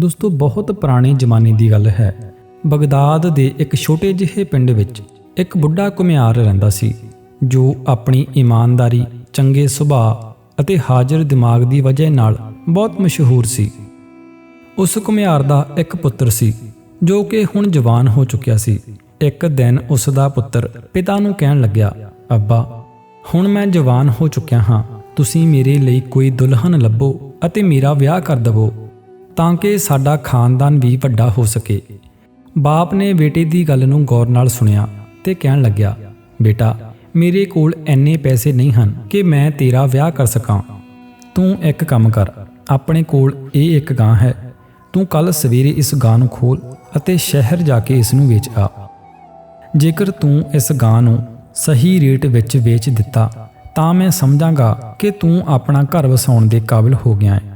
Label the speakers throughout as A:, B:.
A: ਦੋਸਤੋ, ਬਹੁਤ ਪੁਰਾਣੇ ਜ਼ਮਾਨੇ ਦੀ ਗੱਲ ਹੈ। ਬਗਦਾਦ ਦੇ ਇੱਕ ਛੋਟੇ ਜਿਹੇ ਪਿੰਡ ਵਿੱਚ ਇੱਕ ਬੁੱਢਾ ਘੁਮਿਆਰ ਰਹਿੰਦਾ ਸੀ, ਜੋ ਆਪਣੀ ਇਮਾਨਦਾਰੀ, ਚੰਗੇ ਸੁਭਾਅ ਅਤੇ ਹਾਜ਼ਰ ਦਿਮਾਗ ਦੀ ਵਜ੍ਹਾ ਨਾਲ ਬਹੁਤ ਮਸ਼ਹੂਰ ਸੀ। ਉਸ ਘੁਮਿਆਰ ਦਾ ਇੱਕ ਪੁੱਤਰ ਸੀ, ਜੋ ਕਿ ਹੁਣ ਜਵਾਨ ਹੋ ਚੁੱਕਿਆ ਸੀ। ਇੱਕ ਦਿਨ ਉਸ ਦਾ ਪੁੱਤਰ ਪਿਤਾ ਨੂੰ ਕਹਿਣ ਲੱਗਿਆ, ਅੱਬਾ, ਹੁਣ ਮੈਂ ਜਵਾਨ ਹੋ ਚੁੱਕਿਆ ਹਾਂ। ਤੁਸੀਂ ਮੇਰੇ ਲਈ ਕੋਈ ਦੁਲਹਨ ਲੱਭੋ ਅਤੇ ਮੇਰਾ ਵਿਆਹ ਕਰ ਦਵੋ। ਤਾਂ ਕਿ ਸਾਡਾ ਖਾਨਦਾਨ ਵੀ ਵੱਡਾ ਹੋ ਸਕੇ। ਬਾਪ ਨੇ ਬੇਟੇ ਦੀ ਗੱਲ ਨੂੰ ਗੌਰ ਨਾਲ ਸੁਣਿਆ ਤੇ ਕਹਿਣ ਲੱਗਿਆ, ਬੇਟਾ, ਮੇਰੇ ਕੋਲ ਐਨੇ ਪੈਸੇ ਨਹੀਂ ਹਨ ਕਿ ਮੈਂ ਤੇਰਾ ਵਿਆਹ ਕਰ ਸਕਾਂ। ਤੂੰ ਇੱਕ ਕੰਮ ਕਰ, ਆਪਣੇ ਕੋਲ ਇਹ ਇੱਕ ਗਾਂ ਹੈ। ਤੂੰ ਕੱਲ ਸਵੇਰੇ ਇਸ ਗਾਂ ਨੂੰ ਖੋਲ ਅਤੇ ਸ਼ਹਿਰ ਜਾ ਕੇ ਇਸ ਨੂੰ ਵੇਚ ਆ। ਜੇਕਰ ਤੂੰ ਇਸ ਗਾਂ ਨੂੰ ਸਹੀ ਰੇਟ ਵਿੱਚ ਵੇਚ ਦਿੱਤਾ, ਤਾਂ ਮੈਂ ਸਮਝਾਂਗਾ ਕਿ ਤੂੰ ਆਪਣਾ ਘਰ ਵਸਾਉਣ ਦੇ ਕਾਬਿਲ ਹੋ ਗਿਆ ਹੈ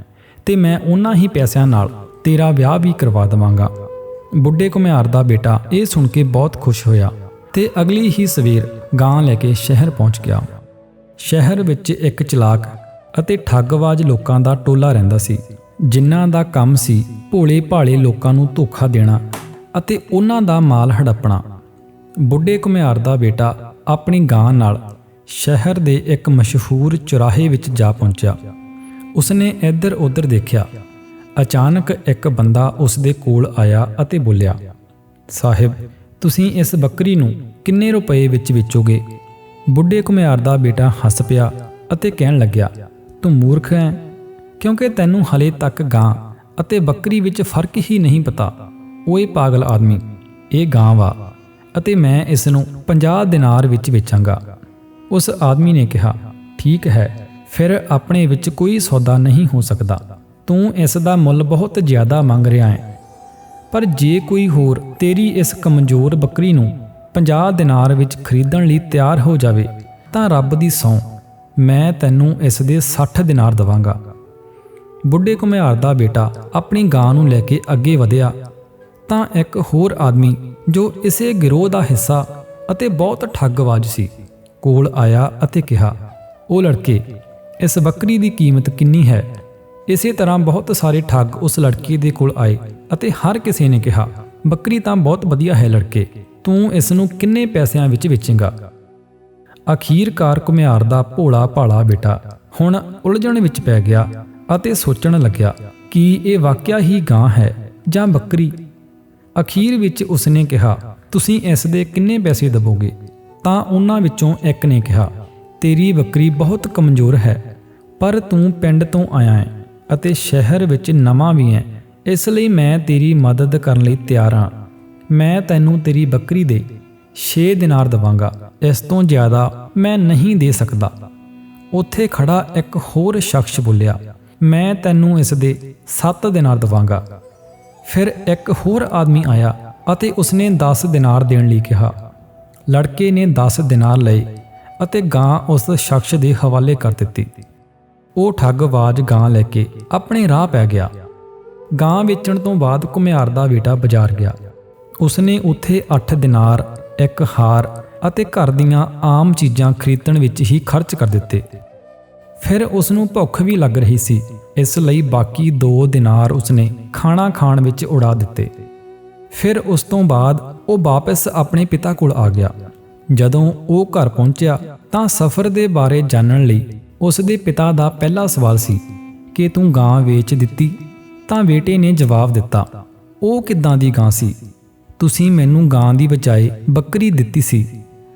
A: ਤੇ ਮੈਂ ਉਹਨਾਂ ਹੀ ਪੈਸਿਆਂ ਨਾਲ ਤੇਰਾ ਵਿਆਹ ਵੀ ਕਰਵਾ ਦਵਾਂਗਾ। ਬੁੱਢੇ ਘੁਮਿਆਰ ਦਾ ਬੇਟਾ ਇਹ ਸੁਣ ਕੇ ਬਹੁਤ ਖੁਸ਼ ਹੋਇਆ ਤੇ ਅਗਲੀ ਹੀ ਸਵੇਰ ਗਾਂ ਲੈ ਕੇ ਸ਼ਹਿਰ ਪਹੁੰਚ ਗਿਆ। ਸ਼ਹਿਰ ਵਿੱਚ ਇੱਕ ਚਲਾਕ ਅਤੇ ਠੱਗਵਾਜ ਲੋਕਾਂ ਦਾ ਟੋਲਾ ਰਹਿੰਦਾ ਸੀ, ਜਿਨ੍ਹਾਂ ਦਾ ਕੰਮ ਸੀ ਭੋਲੇ ਭਾਲੇ ਲੋਕਾਂ ਨੂੰ ਧੋਖਾ ਦੇਣਾ ਅਤੇ ਉਹਨਾਂ ਦਾ ਮਾਲ ਹੜੱਪਣਾ। ਬੁੱਢੇ ਘੁਮਿਆਰ ਦਾ ਬੇਟਾ ਆਪਣੀ ਗਾਂ ਨਾਲ ਸ਼ਹਿਰ ਦੇ ਇੱਕ ਮਸ਼ਹੂਰ ਚੁਰਾਹੇ ਵਿੱਚ ਜਾ ਪਹੁੰਚਿਆ। ਉਸਨੇ ਇੱਧਰ ਉੱਧਰ ਦੇਖਿਆ। ਅਚਾਨਕ ਇੱਕ ਬੰਦਾ ਉਸ ਦੇ ਕੋਲ ਆਇਆ ਅਤੇ ਬੋਲਿਆ, ਸਾਹਿਬ, ਤੁਸੀਂ ਇਸ ਬੱਕਰੀ ਨੂੰ ਕਿੰਨੇ ਰੁਪਏ ਵਿੱਚ ਵੇਚੋਗੇ? ਬੁੱਢੇ ਘੁਮਿਆਰ ਦਾ ਬੇਟਾ ਹੱਸ ਪਿਆ ਅਤੇ ਕਹਿਣ ਲੱਗਿਆ, ਤੂੰ ਮੂਰਖ ਹੈ, ਕਿਉਂਕਿ ਤੈਨੂੰ ਹਲੇ ਤੱਕ ਗਾਂ ਅਤੇ ਬੱਕਰੀ ਵਿੱਚ ਫ਼ਰਕ ਹੀ ਨਹੀਂ ਪਤਾ। ਓਏ ਪਾਗਲ ਆਦਮੀ, ਇਹ ਗਾਂ ਵਾ ਅਤੇ ਮੈਂ ਇਸ ਨੂੰ 50 ਦਿਨਾਰ ਵਿੱਚ ਵੇਚਾਂਗਾ। ਉਸ ਆਦਮੀ ਨੇ ਕਿਹਾ, ਠੀਕ ਹੈ ਫਿਰ ਆਪਣੇ ਵਿੱਚ ਕੋਈ ਸੌਦਾ ਨਹੀਂ ਹੋ ਸਕਦਾ। ਤੂੰ ਇਸ ਦਾ ਮੁੱਲ ਬਹੁਤ ਜ਼ਿਆਦਾ ਮੰਗ ਰਿਹਾ ਹੈ। ਪਰ ਜੇ ਕੋਈ ਹੋਰ ਤੇਰੀ ਇਸ ਕਮਜ਼ੋਰ ਬੱਕਰੀ ਨੂੰ 50 ਦਿਨਾਰ ਵਿੱਚ ਖਰੀਦਣ ਲਈ ਤਿਆਰ ਹੋ ਜਾਵੇ, ਤਾਂ ਰੱਬ ਦੀ ਸੌਂ ਮੈਂ ਤੈਨੂੰ ਇਸ ਦੇ 60 ਦਿਨਾਰ ਦਵਾਂਗਾ। ਬੁੱਢੇ ਘੁਮਿਆਰ ਦਾ ਬੇਟਾ ਆਪਣੀ ਗਾਂ ਨੂੰ ਲੈ ਕੇ ਅੱਗੇ ਵਧਿਆ, ਤਾਂ ਇੱਕ ਹੋਰ ਆਦਮੀ ਜੋ ਇਸੇ ਗਿਰੋਹ ਦਾ ਹਿੱਸਾ ਅਤੇ ਬਹੁਤ ਠੱਗਵਾਜ ਸੀ, ਕੋਲ ਆਇਆ ਅਤੇ ਕਿਹਾ, ਉਹ ਲੜਕੇ ਇਸ ਬੱਕਰੀ ਦੀ ਕੀਮਤ ਕਿੰਨੀ ਹੈ? ਇਸੇ ਤਰ੍ਹਾਂ ਬਹੁਤ ਸਾਰੇ ਠੱਗ ਉਸ ਲੜਕੀ ਦੇ ਕੋਲ ਆਏ ਅਤੇ ਹਰ ਕਿਸੇ ਨੇ ਕਿਹਾ, ਬੱਕਰੀ ਤਾਂ ਬਹੁਤ ਵਧੀਆ ਹੈ ਲੜਕੇ, ਤੂੰ ਇਸ ਨੂੰ ਕਿੰਨੇ ਪੈਸਿਆਂ ਵਿੱਚ ਵੇਚੇਂਗਾ? ਅਖੀਰਕਾਰ ਘੁਮਿਆਰ ਦਾ ਭੋਲਾ ਭਾਲਾ ਬੇਟਾ ਹੁਣ ਉਲਝਣ ਵਿੱਚ ਪੈ ਗਿਆ ਅਤੇ ਸੋਚਣ ਲੱਗਿਆ ਕਿ ਇਹ ਵਾਕਿਆ ਹੀ ਗਾਂ ਹੈ ਜਾਂ ਬੱਕਰੀ। ਅਖੀਰ ਵਿੱਚ ਉਸਨੇ ਕਿਹਾ, ਤੁਸੀਂ ਇਸ ਦੇ ਕਿੰਨੇ ਪੈਸੇ ਦਵੋਗੇ ਤਾਂ ਉਹਨਾਂ ਵਿੱਚੋਂ ਇੱਕ ਨੇ ਕਿਹਾ ਤੇਰੀ ਬੱਕਰੀ ਬਹੁਤ ਕਮਜ਼ੋਰ ਹੈ, ਪਰ ਤੂੰ ਪਿੰਡ ਤੋਂ ਆਇਆ ਹੈ ਅਤੇ ਸ਼ਹਿਰ ਵਿੱਚ ਨਵਾਂ ਵੀ ਹੈ, ਇਸ ਲਈ ਮੈਂ ਤੇਰੀ ਮਦਦ ਕਰਨ ਲਈ ਤਿਆਰ ਹਾਂ। ਮੈਂ ਤੈਨੂੰ ਤੇਰੀ ਬੱਕਰੀ ਦੇ 6 ਦਿਨਾਰ ਦਵਾਂਗਾ, ਇਸ ਤੋਂ ਜ਼ਿਆਦਾ ਮੈਂ ਨਹੀਂ ਦੇ ਸਕਦਾ। ਉੱਥੇ ਖੜਾ ਇੱਕ ਹੋਰ ਸ਼ਖਸ ਬੋਲਿਆ, ਮੈਂ ਤੈਨੂੰ ਇਸ ਦੇ 7 ਦਿਨਾਰ ਦਵਾਂਗਾ। ਫਿਰ ਇੱਕ ਹੋਰ ਆਦਮੀ ਆਇਆ ਅਤੇ ਉਸਨੇ 10 ਦਿਨਾਰ ਦੇਣ ਲਈ ਕਿਹਾ। ਲੜਕੇ ਨੇ 10 ਦਿਨਾਰ ਲਏ ਅਤੇ ਗਾਂ ਉਸ ਸ਼ਖਸ ਦੇ ਹਵਾਲੇ ਕਰ ਦਿੱਤੀ। ਉਹ ਠੱਗਵਾਜ ਗਾਂ ਲੈ ਕੇ ਆਪਣੇ ਰਾਹ ਪੈ ਗਿਆ। ਗਾਂ ਵੇਚਣ ਤੋਂ ਬਾਅਦ ਘੁਮਿਆਰ ਦਾ ਬੇਟਾ ਬਾਜ਼ਾਰ ਗਿਆ। ਉਸਨੇ ਉੱਥੇ 8 ਦਿਨਾਰ, ਇੱਕ ਹਾਰ ਅਤੇ ਘਰ ਦੀਆਂ ਆਮ ਚੀਜ਼ਾਂ ਖਰੀਦਣ ਵਿੱਚ ਹੀ ਖਰਚ ਕਰ ਦਿੱਤੇ। ਫਿਰ ਉਸ ਨੂੰ ਭੁੱਖ ਵੀ ਲੱਗ ਰਹੀ ਸੀ, ਇਸ ਲਈ ਬਾਕੀ 2 ਦਿਨਾਰ ਉਸਨੇ ਖਾਣਾ ਖਾਣ ਵਿੱਚ ਉਡਾ ਦਿੱਤੇ। ਫਿਰ ਉਸ ਤੋਂ ਬਾਅਦ ਉਹ ਵਾਪਸ ਆਪਣੇ ਪਿਤਾ ਕੋਲ ਆ ਗਿਆ। ਜਦੋਂ ਉਹ ਘਰ ਪਹੁੰਚਿਆ ਤਾਂ ਸਫ਼ਰ ਦੇ ਬਾਰੇ ਜਾਣਨ ਲਈ ਉਸ ਦੇ ਪਿਤਾ ਦਾ ਪਹਿਲਾ ਸਵਾਲ ਸੀ ਕਿ ਤੂੰ ਗਾਂ ਵੇਚ ਦਿੱਤੀ? ਤਾਂ ਬੇਟੇ ਨੇ ਜਵਾਬ ਦਿੱਤਾ, ਉਹ ਕਿੱਦਾਂ ਦੀ ਗਾਂ ਸੀ? ਤੁਸੀਂ ਮੈਨੂੰ ਗਾਂ ਦੀ ਬਜਾਏ ਬੱਕਰੀ ਦਿੱਤੀ ਸੀ।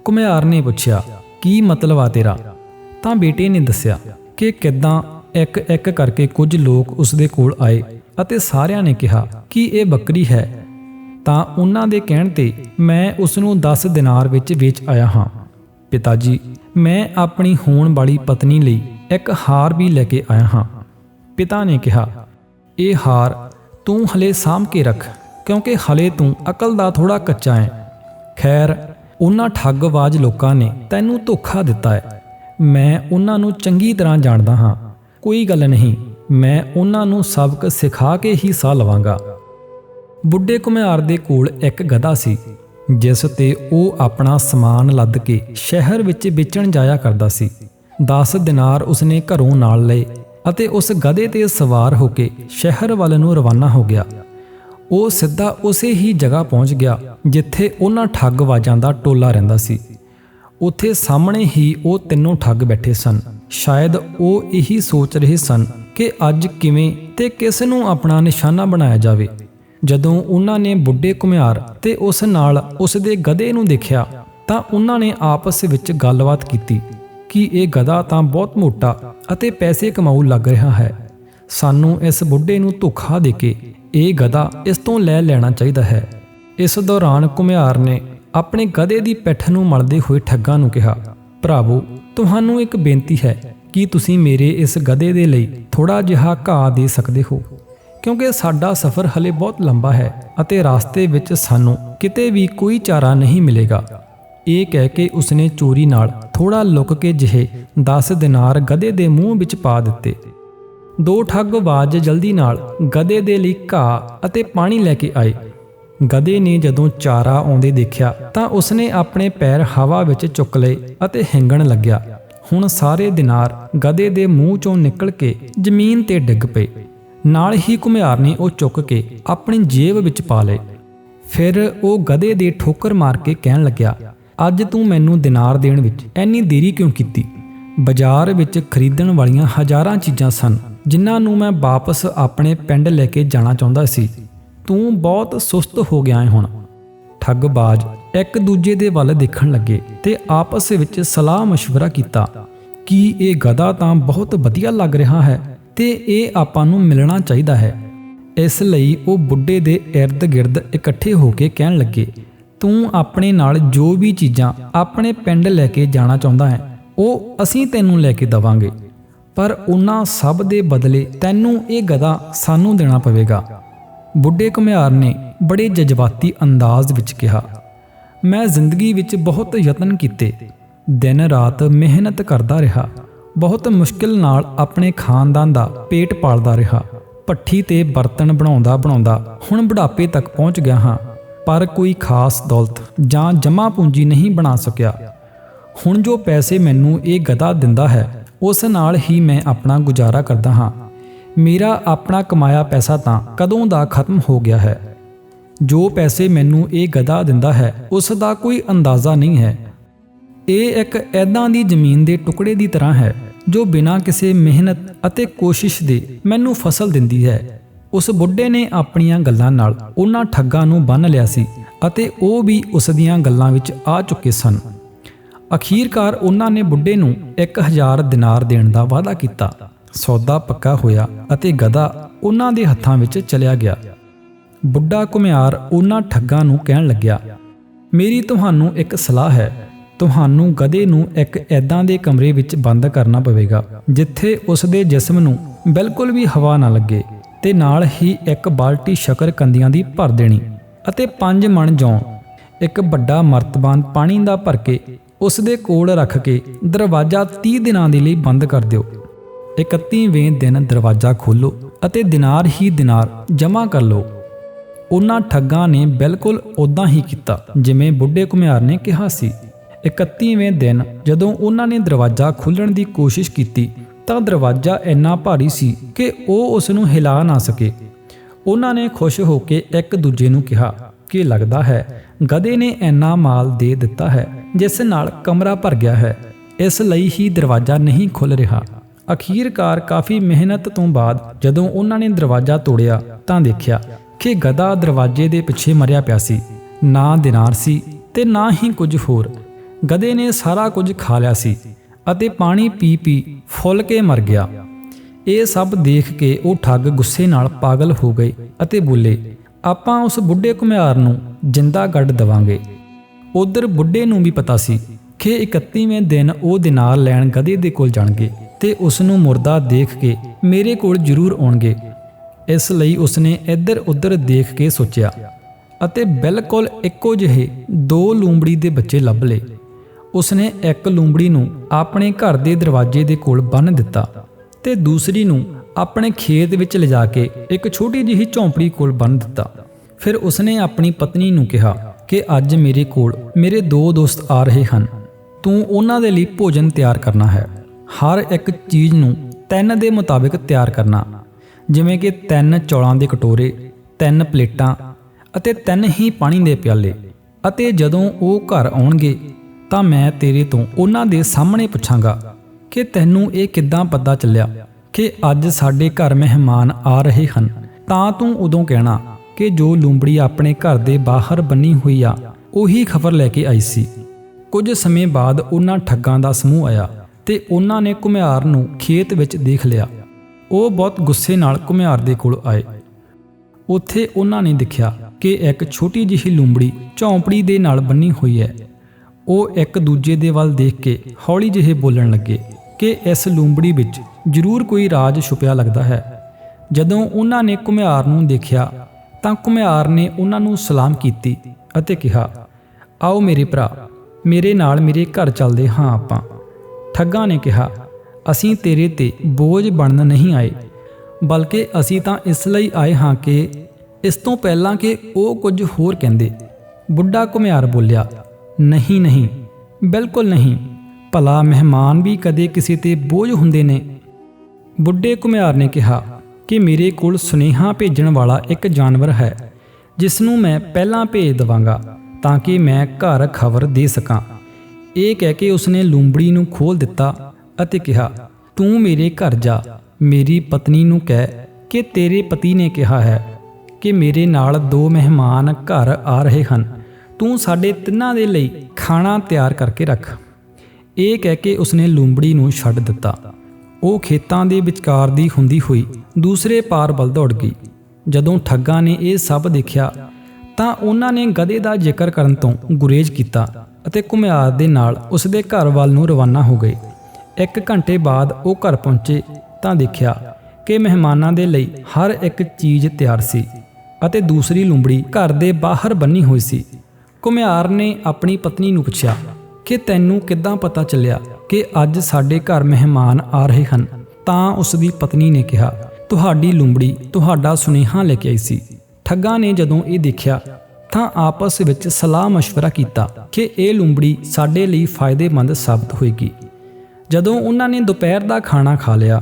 A: ਘੁਮਿਆਰ ਨੇ ਪੁੱਛਿਆ, ਕੀ ਮਤਲਬ ਆ ਤੇਰਾ? ਤਾਂ ਬੇਟੇ ਨੇ ਦੱਸਿਆ ਕਿ ਕਿੱਦਾਂ ਇੱਕ ਇੱਕ ਕਰਕੇ ਕੁਝ ਲੋਕ ਉਸ ਦੇ ਕੋਲ ਆਏ ਅਤੇ ਸਾਰਿਆਂ ਨੇ ਕਿਹਾ ਕਿ ਇਹ ਬੱਕਰੀ ਹੈ ਤਾਂ ਉਹਨਾਂ ਦੇ ਕਹਿਣ ਤੇ ਮੈਂ ਉਸ ਨੂੰ 10 ਦਿਨਾਰ ਵਿੱਚ ਵੇਚ ਆਇਆ ਹਾਂ। ਪਿਤਾ ਜੀ ਮੈਂ ਆਪਣੀ ਹੋਣ ਵਾਲੀ ਪਤਨੀ ਲਈ ਇੱਕ ਹਾਰ ਵੀ ਲੈ ਕੇ ਆਇਆ ਹਾਂ। ਪਿਤਾ ਨੇ ਕਿਹਾ, ਇਹ ਹਾਰ ਤੂੰ ਹਲੇ ਸਾਂਭ ਕੇ ਰੱਖ, ਕਿਉਂਕਿ ਹਲੇ ਤੂੰ ਅਕਲ ਦਾ ਥੋੜਾ ਕੱਚਾ ਹੈ। ਖੈਰ, ਉਹਨਾਂ ਠੱਗਵਾਜ ਲੋਕਾਂ ਨੇ ਤੈਨੂੰ ਧੋਖਾ ਦਿੱਤਾ ਹੈ। ਮੈਂ ਉਹਨਾਂ ਨੂੰ ਚੰਗੀ ਤਰ੍ਹਾਂ ਜਾਣਦਾ ਹਾਂ। ਕੋਈ ਗੱਲ ਨਹੀਂ, ਮੈਂ ਉਹਨਾਂ ਨੂੰ ਸਬਕ ਸਿਖਾ ਕੇ ਹੀ ਸਾਹ ਲਵਾਂਗਾ। ਬੁੱਢੇ ਘੁਮਿਆਰ ਦੇ ਕੋਲ ਇੱਕ ਗਧਾ ਸੀ, ਜਿਸ ਤੇ ਉਹ ਆਪਣਾ ਸਮਾਨ ਲੱਦ ਕੇ ਸ਼ਹਿਰ ਵਿੱਚ ਵੇਚਣ ਜਾਇਆ ਕਰਦਾ ਸੀ। 10 ਦਿਨਾਰ ਉਸਨੇ ਘਰੋਂ ਨਾਲ ਲਏ ਅਤੇ ਉਸ ਗਧੇ ਤੇ ਸਵਾਰ ਹੋ ਕੇ ਸ਼ਹਿਰ ਵੱਲ ਨੂੰ ਰਵਾਨਾ ਹੋ ਗਿਆ। ਉਹ ਸਿੱਧਾ ਉਸੇ ਹੀ ਜਗ੍ਹਾ ਪਹੁੰਚ ਗਿਆ, ਜਿੱਥੇ ਉਹਨਾਂ ਠੱਗਵਾਜਾਂ ਦਾ ਟੋਲਾ ਰਹਿੰਦਾ ਸੀ। ਉੱਥੇ ਸਾਹਮਣੇ ਹੀ ਉਹ ਤਿੰਨੋਂ ਠੱਗ ਬੈਠੇ ਸਨ। ਸ਼ਾਇਦ ਉਹ ਇਹੀ ਸੋਚ ਰਹੇ ਸਨ ਕਿ ਅੱਜ ਕਿਵੇਂ ਤੇ ਕਿਸ ਨੂੰ ਆਪਣਾ ਨਿਸ਼ਾਨਾ ਬਣਾਇਆ ਜਾਵੇ। ਜਦੋਂ ਉਹਨਾਂ ਨੇ ਬੁੱਢੇ ਘੁਮਿਆਰ ਤੇ ਉਸ ਨਾਲ ਉਸ ਦੇ ਗਧੇ ਨੂੰ ਦੇਖਿਆ, ਤਾਂ ਉਹਨਾਂ ਨੇ ਆਪਸ ਵਿੱਚ ਗੱਲਬਾਤ ਕੀਤੀ ਕਿ ਇਹ ਗਧਾ ਤਾਂ ਬਹੁਤ ਮੋਟਾ ਅਤੇ ਪੈਸੇ ਕਮਾਉ ਲੱਗ ਰਿਹਾ ਹੈ। ਸਾਨੂੰ ਇਸ ਬੁੱਢੇ ਨੂੰ ਧੋਖਾ ਦੇ ਕੇ ਇਹ ਗਧਾ ਇਸ ਤੋਂ ਲੈ ਲੈਣਾ ਚਾਹੀਦਾ ਹੈ। ਇਸ ਦੌਰਾਨ ਘੁਮਿਆਰ ਨੇ ਆਪਣੇ ਗਧੇ ਦੀ ਪਿੱਠ ਨੂੰ ਮਲਦੇ ਹੋਏ ਠੱਗਾਂ ਨੂੰ ਕਿਹਾ, ਭਰਾਵੋ, ਤੁਹਾਨੂੰ ਇੱਕ ਬੇਨਤੀ ਹੈ ਕਿ ਤੁਸੀਂ ਮੇਰੇ ਇਸ ਗਧੇ ਦੇ ਲਈ ਥੋੜਾ ਜਿਹਾ ਘਾਹ ਦੇ ਸਕਦੇ ਹੋ। ਕਿਉਂਕਿ ਸਾਡਾ ਸਫ਼ਰ ਹਲੇ ਬਹੁਤ ਲੰਬਾ ਹੈ ਅਤੇ ਰਸਤੇ ਵਿੱਚ ਸਾਨੂੰ ਕਿਤੇ ਵੀ ਕੋਈ ਚਾਰਾ ਨਹੀਂ ਮਿਲੇਗਾ। ਇਹ ਕਹਿ ਕੇ ਉਸਨੇ ਚੋਰੀ ਨਾਲ ਥੋੜਾ ਲੁਕ ਕੇ ਜਿਹੇ 10 ਦਿਨਾਰ ਗਧੇ ਦੇ ਮੂੰਹ ਵਿੱਚ ਪਾ ਦਿੱਤੇ। ਦੋ ਠੱਗ ਬਾਜ ਜਲਦੀ ਨਾਲ ਗਧੇ ਦੇ ਲਈ ਘਾਹ ਅਤੇ ਪਾਣੀ ਲੈ ਕੇ ਆਏ। ਗਧੇ ਨੇ ਜਦੋਂ ਚਾਰਾ ਆਉਂਦੇ ਦੇਖਿਆ ਤਾਂ ਉਸਨੇ ਆਪਣੇ ਪੈਰ ਹਵਾ ਵਿੱਚ ਚੁੱਕ ਲਏ ਅਤੇ ਹਿੰਗਣ ਲੱਗਿਆ। ਹੁਣ ਸਾਰੇ ਦਿਨਾਰ ਗਧੇ ਦੇ ਮੂੰਹ ਚੋਂ ਨਿਕਲ ਕੇ ਜ਼ਮੀਨ ਤੇ ਡਿੱਗ ਪਏ। ਨਾਲ ਹੀ ਘੁਮਿਆਰ ਨੇ ਉਹ ਚੁੱਕ ਕੇ ਆਪਣੀ ਜੇਬ ਵਿੱਚ ਪਾ ਲਏ ਫਿਰ ਉਹ ਗਧੇ ਦੇ ਠੋਕਰ ਮਾਰ ਕੇ ਕਹਿਣ ਲੱਗਿਆ ਅੱਜ ਤੂੰ ਮੈਨੂੰ ਦਿਨਾਰ ਦੇਣ ਵਿੱਚ ਐਨੀ ਦੇਰੀ ਕਿਉਂ ਕੀਤੀ ਬਾਜ਼ਾਰ ਵਿੱਚ ਖਰੀਦਣ ਵਾਲੀਆਂ ਹਜ਼ਾਰਾਂ ਚੀਜ਼ਾਂ ਸਨ ਜਿਨ੍ਹਾਂ ਨੂੰ ਮੈਂ ਵਾਪਸ ਆਪਣੇ ਪਿੰਡ ਲੈ ਕੇ ਜਾਣਾ ਚਾਹੁੰਦਾ ਸੀ ਤੂੰ ਬਹੁਤ ਸੁਸਤ ਹੋ ਗਿਆ ਹੈ ਹੁਣ ਠੱਗਬਾਜ਼ ਇੱਕ ਦੂਜੇ ਦੇ ਵੱਲ ਦੇਖਣ ਲੱਗੇ ਤੇ ਆਪਸ ਵਿੱਚ ਸਲਾਹ مشورہ ਕੀਤਾ ਕਿ ਇਹ ਗਧਾ ਤਾਂ ਬਹੁਤ ਵਧੀਆ ਲੱਗ ਰਿਹਾ ਹੈ ਤੇ ਇਹ ਆਪਾਂ ਨੂੰ ਮਿਲਣਾ ਚਾਹੀਦਾ ਹੈ। ਇਸ ਲਈ ਉਹ ਬੁੱਢੇ ਦੇ ird ਗਿਰਦ ਇਕੱਠੇ ਹੋ ਕੇ ਕਹਿਣ ਲੱਗੇ, ਤੂੰ ਆਪਣੇ ਨਾਲ ਜੋ ਵੀ ਚੀਜ਼ਾਂ ਆਪਣੇ ਪਿੰਡ ਲੈ ਕੇ ਜਾਣਾ ਚਾਹੁੰਦਾ ਹੈ, ਉਹ ਅਸੀਂ ਤੈਨੂੰ ਲੈ ਕੇ ਦਵਾਂਗੇ। ਪਰ ਉਹਨਾਂ ਸਭ ਦੇ ਬਦਲੇ ਤੈਨੂੰ ਇਹ ਗਦਾ ਸਾਨੂੰ ਦੇਣਾ ਪਵੇਗਾ। ਬੁੱਢੇ ਘੁਮਿਆਰ ਨੇ ਬੜੇ ਜਜ਼ਬਾਤੀ ਅੰਦਾਜ਼ ਵਿੱਚ ਕਿਹਾ। ਮੈਂ ਜ਼ਿੰਦਗੀ ਵਿੱਚ ਬਹੁਤ ਯਤਨ ਕੀਤੇ, ਦਿਨ ਰਾਤ ਮਿਹਨਤ ਕਰਦਾ ਰਿਹਾ। ਬਹੁਤ ਮੁਸ਼ਕਿਲ ਨਾਲ ਆਪਣੇ ਖਾਨਦਾਨ ਦਾ ਪੇਟ ਪਾਲਦਾ ਰਿਹਾ। ਪੱਠੀ ਤੇ ਬਰਤਨ ਬਣਾਉਂਦਾ ਬਣਾਉਂਦਾ ਹੁਣ ਬੁਢਾਪੇ ਤੱਕ ਪਹੁੰਚ ਗਿਆ ਹਾਂ, ਪਰ ਕੋਈ ਖਾਸ ਦੌਲਤ ਜਾਂ ਜਮਾ ਪੂੰਜੀ ਨਹੀਂ ਬਣਾ ਸਕਿਆ। ਹੁਣ ਜੋ ਪੈਸੇ ਮੈਨੂੰ ਇਹ ਗਦਾ ਦਿੰਦਾ ਹੈ, ਉਸ ਨਾਲ ਹੀ ਮੈਂ ਆਪਣਾ ਗੁਜ਼ਾਰਾ ਕਰਦਾ ਹਾਂ। ਮੇਰਾ ਆਪਣਾ ਕਮਾਇਆ ਪੈਸਾ ਤਾਂ ਕਦੋਂ ਦਾ ਖਤਮ ਹੋ ਗਿਆ ਹੈ? ਜੋ ਪੈਸੇ ਮੈਨੂੰ ਇਹ ਗਦਾ ਦਿੰਦਾ ਹੈ, ਉਸ ਦਾ ਕੋਈ ਅੰਦਾਜ਼ਾ ਨਹੀਂ ਹੈ। ਇਹ ਇੱਕ ਐਦਾਂ ਦੀ ਜ਼ਮੀਨ ਦੇ ਟੁਕੜੇ ਦੀ ਤਰ੍ਹਾਂ ਹੈ ਜੋ ਬਿਨਾਂ ਕਿਸੇ ਮਿਹਨਤ ਅਤੇ ਕੋਸ਼ਿਸ਼ ਦੇ ਮੈਨੂੰ ਫਸਲ ਦਿੰਦੀ ਹੈ। ਉਸ ਬੁੱਢੇ ਨੇ ਆਪਣੀਆਂ ਗੱਲਾਂ ਨਾਲ ਉਹਨਾਂ ਠੱਗਾਂ ਨੂੰ ਬੰਨ ਲਿਆ ਸੀ ਅਤੇ ਉਹ ਵੀ ਉਸ ਦੀਆਂ ਗੱਲਾਂ ਵਿੱਚ ਆ ਚੁੱਕੇ ਸਨ। ਅਖੀਰਕਾਰ ਉਹਨਾਂ ਨੇ ਬੁੱਢੇ ਨੂੰ 1000 ਦਿਨਾਰ ਦੇਣ ਦਾ ਵਾਅਦਾ ਕੀਤਾ। ਸੌਦਾ ਪੱਕਾ ਹੋਇਆ ਅਤੇ ਗਧਾ ਉਹਨਾਂ ਦੇ ਹੱਥਾਂ ਵਿੱਚ ਚਲਿਆ ਗਿਆ। ਬੁੱਢਾ ਘੁਮਿਆਰ ਉਹਨਾਂ ਠੱਗਾਂ ਨੂੰ ਕਹਿਣ ਲੱਗਿਆ, ਮੇਰੀ ਤੁਹਾਨੂੰ ਇੱਕ ਸਲਾਹ ਹੈ। ਤੁਹਾਨੂੰ ਗਧੇ ਨੂੰ ਇੱਕ ਐਦਾਂ ਦੇ ਕਮਰੇ ਵਿੱਚ ਬੰਦ ਕਰਨਾ ਪਵੇਗਾ, ਜਿੱਥੇ ਉਸ ਦੇ ਜਿਸਮ ਨੂੰ ਬਿਲਕੁਲ ਵੀ ਹਵਾ ਨਾ ਲੱਗੇ ਤੇ ਨਾਲ ਹੀ ਇੱਕ ਬਾਲਟੀ ਸ਼ਕਰ ਕੰਦੀਆਂ ਦੀ ਭਰ ਦੇਣੀ ਅਤੇ ਪੰਜ ਮਣ ਜੌਂ ਇੱਕ ਵੱਡਾ ਮਰਤਬਾਨ ਪਾਣੀ ਦਾ ਭਰ ਕੇ ਉਸ ਦੇ ਕੋਲ ਰੱਖ ਕੇ ਦਰਵਾਜ਼ਾ 30 ਦਿਨਾਂ ਦੇ ਲਈ ਬੰਦ ਕਰ ਦਿਓ। 31ਵੇਂ ਦਿਨ ਦਰਵਾਜ਼ਾ ਖੋਲੋ ਅਤੇ ਦਿਨਾਰ ਹੀ ਦਿਨਾਰ ਜਮ੍ਹਾਂ ਕਰ ਲਓ। ਉਹਨਾਂ ਠੱਗਾਂ ਨੇ ਬਿਲਕੁਲ ਉਦਾਂ ਹੀ ਕੀਤਾ, ਜਿਵੇਂ ਬੁੱਢੇ ਘੁਮਿਆਰ ਨੇ ਕਿਹਾ ਸੀ। 31ਵੇਂ ਦਿਨ ਜਦੋਂ ਉਹਨਾਂ ਨੇ ਦਰਵਾਜ਼ਾ ਖੋਲ੍ਹਣ ਦੀ ਕੋਸ਼ਿਸ਼ ਕੀਤੀ ਤਾਂ ਦਰਵਾਜ਼ਾ ਇੰਨਾ ਭਾਰੀ ਸੀ ਕਿ ਉਹ ਉਸ ਨੂੰ ਹਿਲਾ ਨਾ ਸਕੇ। ਉਹਨਾਂ ਨੇ ਖੁਸ਼ ਹੋ ਕੇ ਇੱਕ ਦੂਜੇ ਨੂੰ ਕਿਹਾ, ਕਿ ਲੱਗਦਾ ਹੈ, ਗਧੇ ਨੇ ਇੰਨਾ ਮਾਲ ਦੇ ਦਿੱਤਾ ਹੈ ਜਿਸ ਨਾਲ ਕਮਰਾ ਭਰ ਗਿਆ ਹੈ। ਇਸ ਲਈ ਹੀ ਦਰਵਾਜ਼ਾ ਨਹੀਂ ਖੁੱਲ ਰਿਹਾ। ਅਖੀਰਕਾਰ ਕਾਫੀ ਮਿਹਨਤ ਤੋਂ ਬਾਅਦ ਜਦੋਂ ਉਹਨਾਂ ਨੇ ਦਰਵਾਜ਼ਾ ਤੋੜਿਆ ਤਾਂ ਦੇਖਿਆ ਕਿ ਗਧਾ ਦਰਵਾਜ਼ੇ ਦੇ ਪਿੱਛੇ ਮਰਿਆ ਪਿਆ ਸੀ। ਨਾ ਦਿਨਾਰ ਸੀ ਤੇ ਨਾ ਹੀ ਕੁਝ ਹੋਰ। ਗਧੇ ਨੇ ਸਾਰਾ ਕੁਝ ਖਾ ਲਿਆ ਸੀ ਅਤੇ ਪਾਣੀ ਪੀ ਪੀ ਫੁੱਲ ਕੇ ਮਰ ਗਿਆ। ਇਹ ਸਭ ਦੇਖ ਕੇ ਉਹ ਠੱਗ ਗੁੱਸੇ ਨਾਲ ਪਾਗਲ ਹੋ ਗਏ ਅਤੇ ਬੋਲੇ, ਆਪਾਂ ਉਸ ਬੁੱਢੇ ਘੁਮਿਆਰ ਨੂੰ ਜਿੰਦਾ ਗੱਡ ਦਵਾਂਗੇ। ਉਧਰ ਬੁੱਢੇ ਨੂੰ ਵੀ ਪਤਾ ਸੀ ਕਿ 31ਵੇਂ ਦਿਨ ਉਹ ਦਿਨਾਰ ਲੈਣ ਗਧੇ ਦੇ ਕੋਲ ਜਾਣਗੇ ਤੇ ਉਸ ਨੂੰ ਮੁਰਦਾ ਦੇਖ ਕੇ ਮੇਰੇ ਕੋਲ ਜ਼ਰੂਰ ਆਉਣਗੇ। ਇਸ ਲਈ ਉਸਨੇ ਇੱਧਰ ਉੱਧਰ ਦੇਖ ਕੇ ਸੋਚਿਆ ਅਤੇ ਬਿਲਕੁਲ ਇੱਕੋ ਜਿਹੇ ਦੋ ਲੂੰਬੜੀ ਦੇ ਬੱਚੇ ਲੱਭ ਲਏ। ਉਸਨੇ ਇੱਕ ਲੂੰਬੜੀ ਨੂੰ ਆਪਣੇ ਘਰ ਦੇ ਦਰਵਾਜ਼ੇ ਦੇ ਕੋਲ ਬੰਨ੍ਹ ਦਿੱਤਾ ਤੇ ਦੂਸਰੀ ਨੂੰ ਆਪਣੇ ਖੇਤ ਵਿੱਚ ਲਿਜਾ ਕੇ ਇੱਕ ਛੋਟੀ ਜਿਹੀ ਝੌਂਪੜੀ ਕੋਲ ਬੰਨ੍ਹ ਦਿੱਤਾ। ਫਿਰ ਉਸਨੇ ਆਪਣੀ ਪਤਨੀ ਨੂੰ ਕਿਹਾ ਕਿ ਅੱਜ ਮੇਰੇ ਕੋਲ ਮੇਰੇ ਦੋ ਦੋਸਤ ਆ ਰਹੇ ਹਨ। ਤੂੰ ਉਹਨਾਂ ਦੇ ਲਈ ਭੋਜਨ ਤਿਆਰ ਕਰਨਾ ਹੈ। ਹਰ ਇੱਕ ਚੀਜ਼ ਨੂੰ ਤਿੰਨ ਦੇ ਮੁਤਾਬਿਕ ਤਿਆਰ ਕਰਨਾ। ਜਿਵੇਂ ਕਿ ਤਿੰਨ ਚੌਲਾਂ ਦੇ ਕਟੋਰੇ, ਤਿੰਨ ਪਲੇਟਾਂ ਅਤੇ ਤਿੰਨ ਹੀ ਪਾਣੀ ਦੇ ਪਿਆਲੇ ਅਤੇ ਜਦੋਂ ਉਹ ਘਰ ਆਉਣਗੇ ਤਾਂ ਮੈਂ ਤੇਰੇ ਤੋਂ ਉਹਨਾਂ ਦੇ ਸਾਹਮਣੇ ਪੁੱਛਾਂਗਾ ਕਿ ਤੈਨੂੰ ਇਹ ਕਿੱਦਾਂ ਪਤਾ ਚੱਲਿਆ ਕਿ ਅੱਜ ਸਾਡੇ ਘਰ ਮਹਿਮਾਨ ਆ ਰਹੇ ਹਨ। ਤਾਂ ਤੂੰ ਉਦੋਂ ਕਹਿਣਾ ਕਿ ਜੋ ਲੂੰਬੜੀ ਆਪਣੇ ਘਰ ਦੇ ਬਾਹਰ ਬੰਨੀ ਹੋਈ ਆ, ਉਹੀ ਖਬਰ ਲੈ ਕੇ ਆਈ ਸੀ। ਕੁਝ ਸਮੇਂ ਬਾਅਦ ਉਹਨਾਂ ਠੱਗਾਂ ਦਾ ਸਮੂਹ ਆਇਆ ਤੇ ਉਹਨਾਂ ਨੇ ਘੁਮਿਆਰ ਨੂੰ ਖੇਤ ਵਿੱਚ ਦੇਖ ਲਿਆ। ਉਹ ਬਹੁਤ ਗੁੱਸੇ ਨਾਲ ਘੁਮਿਆਰ ਦੇ ਕੋਲ ਆਏ। ਉੱਥੇ ਉਹਨਾਂ ਨੇ ਦੇਖਿਆ ਕਿ ਇੱਕ ਛੋਟੀ ਜਿਹੀ ਲੂੰਬੜੀ ਝੌਂਪੜੀ ਦੇ ਨਾਲ ਬੰਨੀ ਹੋਈ ਹੈ। ਉਹ ਇੱਕ ਦੂਜੇ ਦੇ ਵੱਲ ਦੇਖ ਕੇ ਹੌਲੀ ਜਿਹੇ ਬੋਲਣ ਲੱਗੇ ਕਿ ਇਸ ਲੂੰਬੜੀ ਵਿੱਚ ਜ਼ਰੂਰ ਕੋਈ ਰਾਜ ਛੁਪਿਆ ਲੱਗਦਾ ਹੈ। ਜਦੋਂ ਉਹਨਾਂ ਨੇ ਘੁਮਿਆਰ ਨੂੰ ਦੇਖਿਆ, ਤਾਂ ਘੁਮਿਆਰ ਨੇ ਉਹਨਾਂ ਨੂੰ ਸਲਾਮ ਕੀਤੀ ਅਤੇ ਕਿਹਾ, ਆਓ ਮੇਰੇ ਭਰਾ, ਮੇਰੇ ਨਾਲ ਮੇਰੇ ਘਰ ਚੱਲਦੇ ਹਾਂ ਆਪਾਂ। ਠੱਗਾਂ ਨੇ ਕਿਹਾ, ਅਸੀਂ ਤੇਰੇ ਤੇ ਬੋਝ ਬਣਨ ਨਹੀਂ ਆਏ, ਬਲਕਿ ਅਸੀਂ ਤਾਂ ਇਸ ਲਈ ਆਏ ਹਾਂ ਕਿ ਇਸ ਤੋਂ ਪਹਿਲਾਂ ਕਿ ਉਹ ਕੁਝ ਹੋਰ ਕਹਿੰਦੇ। ਬੁੱਢਾ ਘੁਮਿਆਰ ਬੋਲਿਆ ਨਹੀਂ ਨਹੀਂ, ਬਿਲਕੁਲ ਨਹੀਂ। ਭਲਾ ਮਹਿਮਾਨ ਵੀ ਕਦੇ ਕਿਸੇ ਤੇ ਬੋਝ ਹੁੰਦੇ ਨੇ। ਬੁੱਢੇ ਘੁਮਿਆਰ ਨੇ ਕਿਹਾ ਕਿ ਮੇਰੇ ਕੋਲ ਸੁਨੇਹਾ ਭੇਜਣ ਵਾਲਾ ਇੱਕ ਜਾਨਵਰ ਹੈ ਜਿਸ ਨੂੰ ਮੈਂ ਪਹਿਲਾਂ ਭੇਜ ਦਵਾਂਗਾ ਤਾਂ ਕਿ ਮੈਂ ਘਰ ਖਬਰ ਦੇ ਸਕਾਂ। ਇਹ ਕਹਿ ਕੇ ਉਸਨੇ ਲੂੰਬੜੀ ਨੂੰ ਖੋਲ ਦਿੱਤਾ ਅਤੇ ਕਿਹਾ, ਤੂੰ ਮੇਰੇ ਘਰ ਜਾ। ਮੇਰੀ ਪਤਨੀ ਨੂੰ ਕਹਿ ਕਿ ਤੇਰੇ ਪਤੀ ਨੇ ਕਿਹਾ ਹੈ ਕਿ ਮੇਰੇ ਨਾਲ ਦੋ ਮਹਿਮਾਨ ਘਰ ਆ ਰਹੇ ਹਨ। ਤੂੰ ਸਾਡੇ ਤਿੰਨਾਂ ਦੇ ਲਈ ਖਾਣਾ ਤਿਆਰ ਕਰਕੇ ਰੱਖ। ਇਹ ਕਹਿ ਕੇ ਉਸਨੇ ਲੂੰਬੜੀ ਨੂੰ ਛੱਡ ਦਿੱਤਾ। ਉਹ ਖੇਤਾਂ ਦੇ ਵਿਚਕਾਰ ਦੀ ਹੁੰਦੀ ਹੋਈ ਦੂਸਰੇ ਪਾਰ ਵੱਲ ਦੌੜ ਗਈ। ਜਦੋਂ ਠੱਗਾਂ ਨੇ ਇਹ ਸਭ ਦੇਖਿਆ, ਤਾਂ ਉਹਨਾਂ ਨੇ ਗਧੇ ਦਾ ਜ਼ਿਕਰ ਕਰਨ ਤੋਂ ਗੁਰੇਜ਼ ਕੀਤਾ ਅਤੇ ਘੁਮਿਆਰ ਦੇ ਨਾਲ ਉਸਦੇ ਘਰ ਵੱਲ ਨੂੰ ਰਵਾਨਾ ਹੋ ਗਏ। ਇੱਕ ਘੰਟੇ ਬਾਅਦ ਉਹ ਘਰ ਪਹੁੰਚੇ ਤਾਂ ਦੇਖਿਆ ਕਿ ਮਹਿਮਾਨਾਂ ਦੇ ਲਈ ਹਰ ਇੱਕ ਚੀਜ਼ ਤਿਆਰ ਸੀ ਅਤੇ ਦੂਸਰੀ ਲੂੰਬੜੀ ਘਰ ਦੇ ਬਾਹਰ ਬੰਨੀ ਹੋਈ ਸੀ। ਘੁਮਿਆਰ ਨੇ ਆਪਣੀ ਪਤਨੀ ਨੂੰ ਪੁੱਛਿਆ ਕਿ ਤੈਨੂੰ ਕਿੱਦਾਂ ਪਤਾ ਚੱਲਿਆ ਕਿ ਅੱਜ ਸਾਡੇ ਘਰ ਮਹਿਮਾਨ ਆ ਰਹੇ ਹਨ ਤਾਂ ਉਸ ਦੀ ਪਤਨੀ ਨੇ ਕਿਹਾ ਤੁਹਾਡੀ ਲੂੰਬੜੀ ਤੁਹਾਡਾ ਸੁਨੇਹਾ ਲੈ ਕੇ ਆਈ ਸੀ ਠੱਗਾਂ ਨੇ ਜਦੋਂ ਇਹ ਦੇਖਿਆ ਤਾਂ ਆਪਸ ਵਿੱਚ ਸਲਾਹ مشورہ ਕੀਤਾ ਕਿ ਇਹ ਲੂੰਬੜੀ ਸਾਡੇ ਲਈ ਫਾਇਦੇਮੰਦ ਸਾਬਤ ਹੋਏਗੀ ਜਦੋਂ ਉਹਨਾਂ ਨੇ ਦੁਪਹਿਰ ਦਾ ਖਾਣਾ ਖਾ ਲਿਆ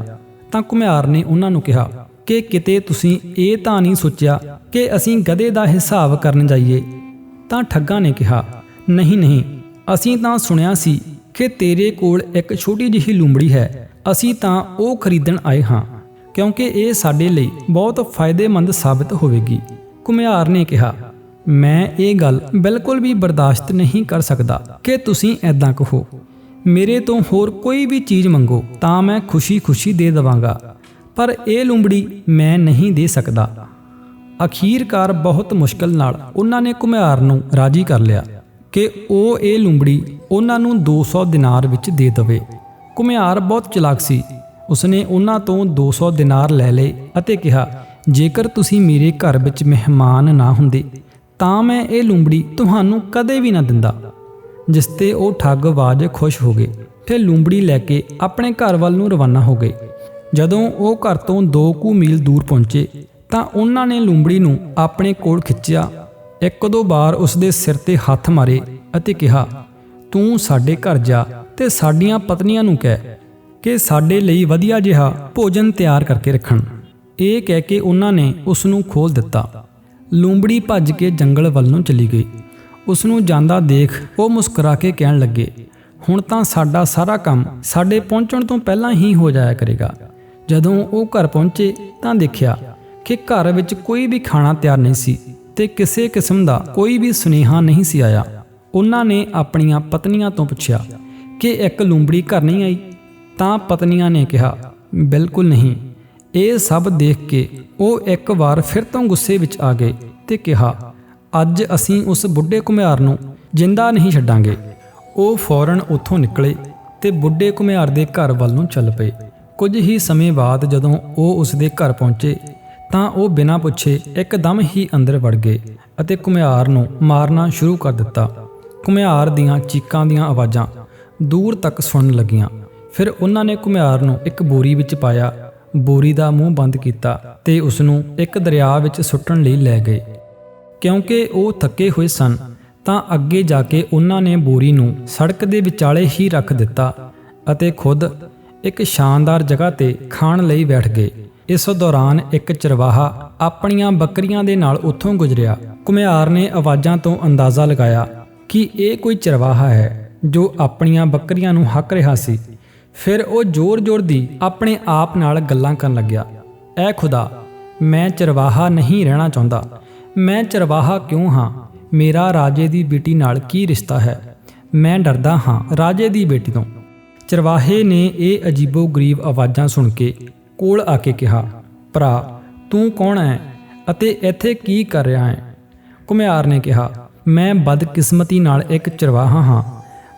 A: ਤਾਂ ਘੁਮਿਆਰ ਨੇ ਉਹਨਾਂ ਨੂੰ ਕਿਹਾ ਕਿ ਕਿਤੇ ਤੁਸੀਂ ਇਹ ਤਾਂ ਨਹੀਂ ਸੋਚਿਆ ਕਿ ਅਸੀਂ ਗਧੇ ਦਾ ਹਿਸਾਬ ਕਰਨ ਜਾਈਏ ਤਾਂ ਠੱਗਾਂ ਨੇ ਕਿਹਾ, ਨਹੀਂ ਨਹੀਂ, ਅਸੀਂ ਤਾਂ ਸੁਣਿਆ ਸੀ ਕਿ ਤੇਰੇ ਕੋਲ ਇੱਕ ਛੋਟੀ ਜਿਹੀ ਲੂੰਬੜੀ ਹੈ। ਅਸੀਂ ਤਾਂ ਉਹ ਖਰੀਦਣ ਆਏ ਹਾਂ, ਕਿਉਂਕਿ ਇਹ ਸਾਡੇ ਲਈ ਬਹੁਤ ਫਾਇਦੇਮੰਦ ਸਾਬਤ ਹੋਵੇਗੀ। ਘੁਮਿਆਰ ਨੇ ਕਿਹਾ, ਮੈਂ ਇਹ ਗੱਲ ਬਿਲਕੁਲ ਵੀ ਬਰਦਾਸ਼ਤ ਨਹੀਂ ਕਰ ਸਕਦਾ ਕਿ ਤੁਸੀਂ ਐਦਾਂ ਕਹੋ। ਮੇਰੇ ਤੋਂ ਹੋਰ ਕੋਈ ਵੀ ਚੀਜ਼ ਮੰਗੋ ਤਾਂ ਮੈਂ ਖੁਸ਼ੀ-ਖੁਸ਼ੀ ਦੇ ਦਵਾਂਗਾ, ਪਰ ਇਹ ਲੂੰਬੜੀ ਮੈਂ ਨਹੀਂ ਦੇ ਸਕਦਾ। ਅਖੀਰਕਾਰ ਬਹੁਤ ਮੁਸ਼ਕਲ ਨਾਲ ਉਹਨਾਂ ਨੇ ਘੁਮਿਆਰ ਨੂੰ ਰਾਜੀ ਕਰ ਲਿਆ ਕਿ ਉਹ ਇਹ ਲੂੰਬੜੀ ਉਹਨਾਂ ਨੂੰ 200 ਦਿਨਾਰ ਵਿੱਚ ਦੇ ਦੇਵੇ। ਘੁਮਿਆਰ ਬਹੁਤ ਚਲਾਕ ਸੀ। ਉਸਨੇ ਉਹਨਾਂ ਤੋਂ 200 ਦਿਨਾਰ ਲੈ ਲਏ ਅਤੇ ਕਿਹਾ, ਜੇਕਰ ਤੁਸੀਂ ਮੇਰੇ ਘਰ ਵਿੱਚ ਮਹਿਮਾਨ ਨਾ ਹੁੰਦੇ, ਤਾਂ ਮੈਂ ਇਹ ਲੂੰਬੜੀ ਤੁਹਾਨੂੰ ਕਦੇ ਵੀ ਨਾ ਦਿੰਦਾ। ਜਿਸ ਤੇ ਉਹ ਠੱਗ ਬਾਜ ਖੁਸ਼ ਹੋ ਗਏ। ਫਿਰ ਲੂੰਬੜੀ ਲੈ ਕੇ ਆਪਣੇ ਘਰ ਵੱਲ ਨੂੰ ਰਵਾਨਾ ਹੋ ਗਏ। ਜਦੋਂ ਉਹ ਘਰ ਤੋਂ 2 ਕੁ ਮੀਲ ਦੂਰ ਪਹੁੰਚੇ ਤਾਂ ਉਹਨਾਂ ਨੇ ਲੂੰਬੜੀ ਨੂੰ ਆਪਣੇ ਕੋਲ ਖਿੱਚਿਆ। ਇੱਕ ਦੋ ਵਾਰ ਉਸ ਦੇ ਸਿਰ ਤੇ ਹੱਥ ਮਾਰੇ ਅਤੇ ਕਿਹਾ, ਤੂੰ ਸਾਡੇ ਘਰ ਜਾ ਤੇ ਸਾਡੀਆਂ ਪਤਨੀਆਂ ਨੂੰ ਕਹਿ ਕਿ ਸਾਡੇ ਲਈ ਵਧੀਆ ਜਿਹਾ ਭੋਜਨ ਤਿਆਰ ਕਰਕੇ ਰੱਖਣ। ਇਹ ਕਹਿ ਕੇ ਉਹਨਾਂ ਨੇ ਉਸ ਨੂੰ ਖੋਲ ਦਿੱਤਾ। ਲੂੰਬੜੀ ਭੱਜ ਕੇ ਜੰਗਲ ਵੱਲ ਨੂੰ ਚਲੀ ਗਈ। ਉਸ ਨੂੰ ਜਾਂਦਾ ਦੇਖ ਉਹ ਮੁਸਕਰਾ ਕੇ ਕਹਿਣ ਲੱਗੇ, ਹੁਣ ਤਾਂ ਸਾਡਾ ਸਾਰਾ ਕੰਮ ਸਾਡੇ ਪਹੁੰਚਣ ਤੋਂ ਪਹਿਲਾਂ ਹੀ ਹੋ ਜਾਇਆ ਕਰੇਗਾ। ਜਦੋਂ ਉਹ ਘਰ ਪਹੁੰਚੇ ਤਾਂ ਦੇਖਿਆ ਕਿ ਘਰ ਵਿੱਚ ਕੋਈ ਵੀ ਖਾਣਾ ਤਿਆਰ ਨਹੀਂ ਸੀ ਤੇ ਕਿਸੇ ਕਿਸਮ ਦਾ ਕੋਈ ਵੀ ਸੁਨੇਹਾ ਨਹੀਂ ਸੀ ਆਇਆ। ਉਹਨਾਂ ਨੇ ਆਪਣੀਆਂ ਪਤਨੀਆਂ ਤੋਂ ਪੁੱਛਿਆ ਕਿ ਇੱਕ ਲੂੰਬੜੀ ਘਰ ਨਹੀਂ ਆਈ? ਤਾਂ ਪਤਨੀਆਂ ਨੇ ਕਿਹਾ, ਬਿਲਕੁਲ ਨਹੀਂ। ਇਹ ਸਭ ਦੇਖ ਕੇ ਉਹ ਇੱਕ ਵਾਰ ਫਿਰ ਤੋਂ ਗੁੱਸੇ ਵਿੱਚ ਆ ਗਏ ਤੇ ਕਿਹਾ, ਅੱਜ ਅਸੀਂ ਉਸ ਬੁੱਢੇ ਘੁਮਿਆਰ ਨੂੰ ਜਿੰਦਾ ਨਹੀਂ ਛੱਡਾਂਗੇ। ਉਹ ਫੌਰਨ ਉੱਥੋਂ ਨਿਕਲੇ ਤੇ ਬੁੱਢੇ ਘੁਮਿਆਰ ਦੇ ਘਰ ਵੱਲ ਨੂੰ ਚੱਲ ਪਏ। ਕੁਝ ਹੀ ਸਮੇਂ ਬਾਅਦ ਜਦੋਂ ਉਹ ਉਸ ਦੇ ਘਰ ਪਹੁੰਚੇ ਤਾਂ ਉਹ ਬਿਨਾਂ ਪੁੱਛੇ ਇੱਕਦਮ ਹੀ ਅੰਦਰ ਵੜ ਗਏ ਅਤੇ ਘੁਮਿਆਰ ਨੂੰ ਮਾਰਨਾ ਸ਼ੁਰੂ ਕਰ ਦਿੱਤਾ। ਘੁਮਿਆਰ ਦੀਆਂ ਚੀਕਾਂ ਦੀਆਂ ਆਵਾਜ਼ਾਂ ਦੂਰ ਤੱਕ ਸੁਣਨ ਲੱਗੀਆਂ। ਫਿਰ ਉਹਨਾਂ ਨੇ ਘੁਮਿਆਰ ਨੂੰ ਇੱਕ ਬੋਰੀ ਵਿੱਚ ਪਾਇਆ। ਬੋਰੀ ਦਾ ਮੂੰਹ ਬੰਦ ਕੀਤਾ ਤੇ ਉਸ ਨੂੰ ਇੱਕ ਦਰਿਆ ਵਿੱਚ ਸੁੱਟਣ ਲਈ ਲੈ ਗਏ। ਕਿਉਂਕਿ ਉਹ ਥੱਕੇ ਹੋਏ ਸਨ, ਤਾਂ ਅੱਗੇ ਜਾ ਕੇ ਉਹਨਾਂ ਨੇ ਬੋਰੀ ਨੂੰ ਸੜਕ ਦੇ ਵਿਚਾਲੇ ਹੀ ਰੱਖ ਦਿੱਤਾ ਅਤੇ ਖੁਦ ਇੱਕ ਸ਼ਾਨਦਾਰ ਜਗ੍ਹਾ ਤੇ ਖਾਣ ਲਈ ਬੈਠ ਗਏ। ਇਸ ਦੌਰਾਨ ਇੱਕ ਚਰਵਾਹਾ ਆਪਣੀਆਂ ਬੱਕਰੀਆਂ ਦੇ ਨਾਲ ਉੱਥੋਂ ਗੁਜ਼ਰਿਆ। ਘੁਮਿਆਰ ਨੇ ਆਵਾਜ਼ਾਂ ਤੋਂ ਅੰਦਾਜ਼ਾ ਲਗਾਇਆ ਕਿ ਇਹ ਕੋਈ ਚਰਵਾਹਾ ਹੈ ਜੋ ਆਪਣੀਆਂ ਬੱਕਰੀਆਂ ਨੂੰ ਹੱਕ ਰਿਹਾ ਸੀ। ਫਿਰ ਉਹ ਜ਼ੋਰ-ਜ਼ੋਰ ਦੀ ਆਪਣੇ ਆਪ ਨਾਲ ਗੱਲਾਂ ਕਰਨ ਲੱਗਿਆ। ਐ ਖੁਦਾ, ਮੈਂ ਚਰਵਾਹਾ ਨਹੀਂ ਰਹਿਣਾ ਚਾਹੁੰਦਾ। ਮੈਂ ਚਰਵਾਹਾ ਕਿਉਂ ਹਾਂ? ਮੇਰਾ ਰਾਜੇ ਦੀ ਬੇਟੀ ਨਾਲ ਕੀ ਰਿਸ਼ਤਾ ਹੈ? ਮੈਂ ਡਰਦਾ ਹਾਂ ਰਾਜੇ ਦੀ ਬੇਟੀ ਤੋਂ। ਚਰਵਾਹੇ ਨੇ ਇਹ ਅਜੀਬੋ-ਗਰੀਬ ਆਵਾਜ਼ਾਂ ਸੁਣ ਕੇ ਕੋਲ ਆ ਕੇ ਕਿਹਾ, ਭਰਾ, ਤੂੰ ਕੌਣ ਹੈ ਅਤੇ ਇੱਥੇ ਕੀ ਕਰ ਰਿਹਾ ਹੈ ਘੁਮਿਆਰ ਨੇ ਕਿਹਾ, ਮੈਂ ਬਦਕਿਸਮਤੀ ਨਾਲ ਇੱਕ ਚਰਵਾਹਾ ਹਾਂ।